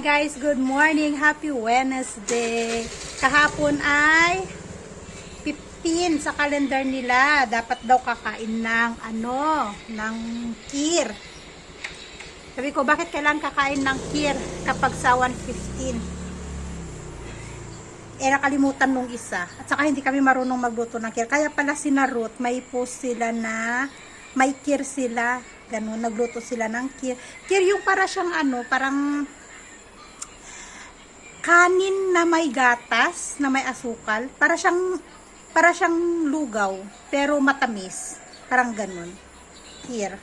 Hi guys, good morning. Happy Wednesday. Kahapon ay 15 sa kalendar nila. Dapat daw kakain ng ano, ng kir. Sabi ko, bakit kailangan kakain ng kir kapag sa 115? Eh, nakalimutan nung isa. At saka hindi kami marunong magluto ng kir. Kaya pala si Ruth, may post sila na may kir sila. Ganun, nagluto sila ng kir. Kir yung para siyang ano, parang kanin na may gatas, na may asukal. Para siyang, para siyang lugaw, pero matamis. Parang ganun. Kir.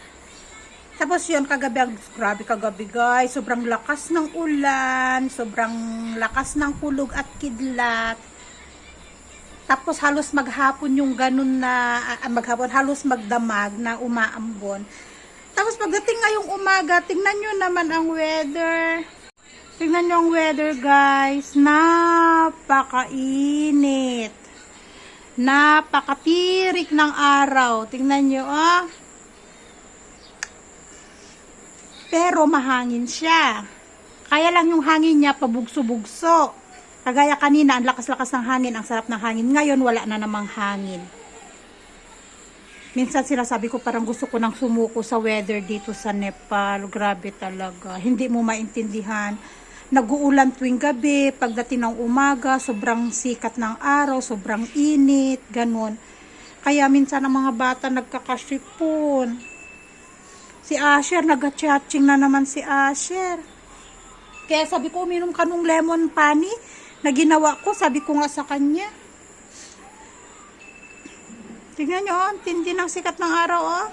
Tapos yun, kagabi, grabe kagabi guys, sobrang lakas ng ulan, sobrang lakas ng kulog at kidlat. Tapos halos maghapon yung ganun na, ah, maghapon, halos magdamag na umaambon. Tapos pagdating ngayong umaga, tingnan nyo naman ang weather. Tingnan nyo ang weather guys, napakainit. Napakatirik ng araw. Tingnan nyo ah. Pero mahangin siya. Kaya lang yung hangin niya pabugso-bugso. Kagaya kanina, ang lakas-lakas ng hangin, ang sarap ng hangin. Ngayon, wala na namang hangin. Minsan sinasabi ko parang gusto ko nang sumuko sa weather dito sa Nepal. Grabe talaga. Hindi mo maintindihan. Nag-uulan tuwing gabi, pagdating ng umaga, sobrang sikat ng araw, sobrang init, ganun. Kaya minsan ang mga bata nagkakasipon. Si Asher, nag-chatching na naman si Asher. Kaya sabi ko, uminom ka nung lemon pani na ginawa ko. Sabi ko nga sa kanya. Tingnan nyo, oh, tindi ng sikat ng araw, oh.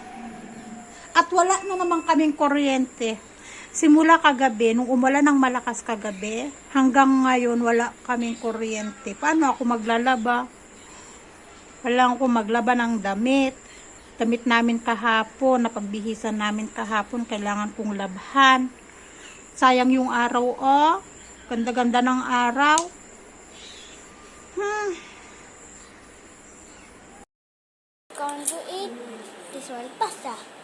At wala na naman kaming kuryente. Simula kagabi, nung umulan ng malakas kagabi, hanggang ngayon wala kaming kuryente. Paano ako maglalaba? Wala ako maglaba ng damit. Damit namin kahapon, napagbihisan namin kahapon, kailangan kong labhan. Sayang yung araw, oh. Ganda-ganda ng araw. Hmm. going to eat this one pasta.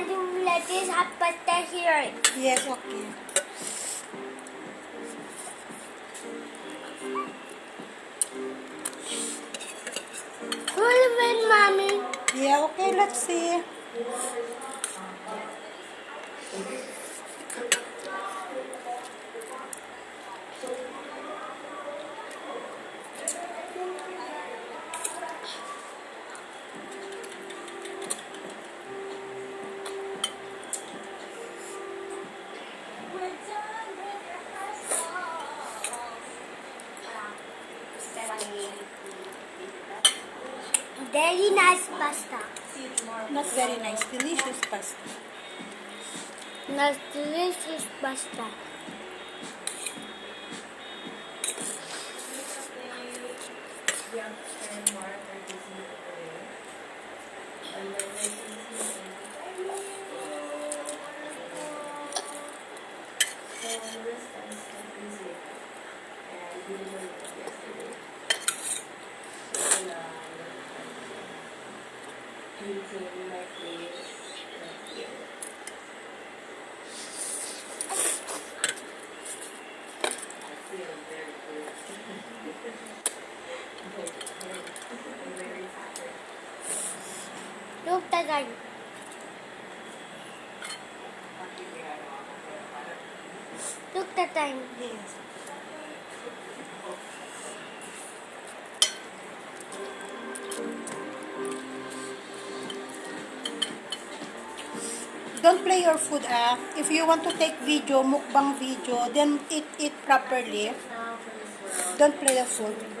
Let this have pasta here? Yes, okay. With mommy. Yeah, okay, let's see. Very nice pasta. Not very nice, delicious pasta. Nice delicious pasta. Look the time. Yes. Don't play your food ah. If you want to take video, mukbang video, then eat it properly. Don't play the food.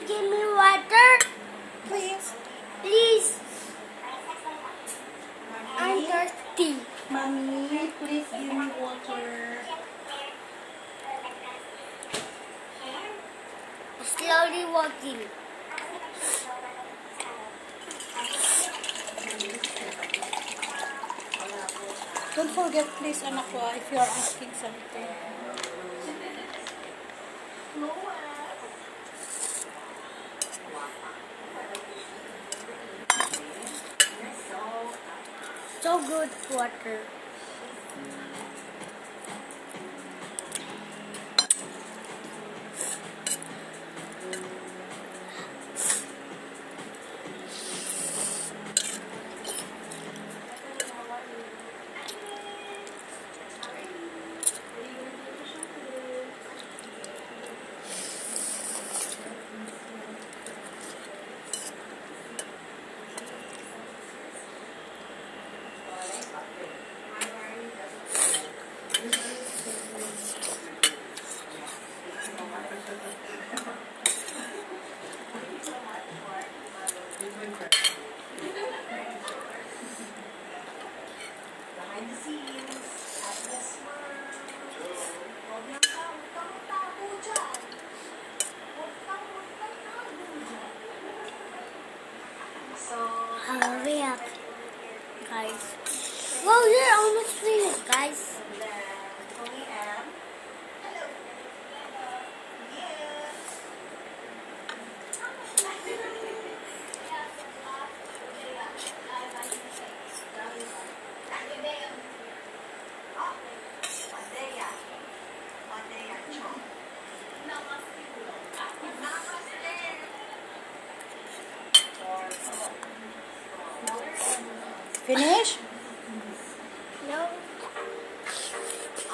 You give me water? Please. Please. I'm Mommy, thirsty. mommy, please give me water. Slowly walking. Don't forget, please, anak ko, if you are asking something. So good water. Guys. Well, you're almost finished, guys.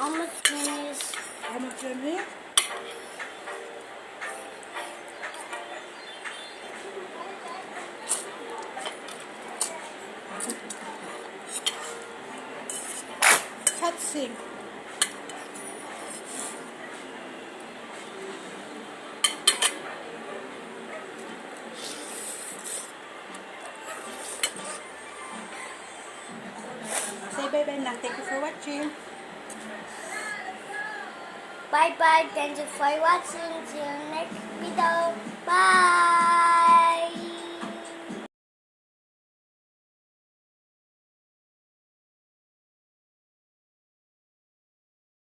How much gravy is? How much gravy? Cutscene. bye bye now. Thank you for watching. Bye bye. Thank you for watching. See you next video. Bye.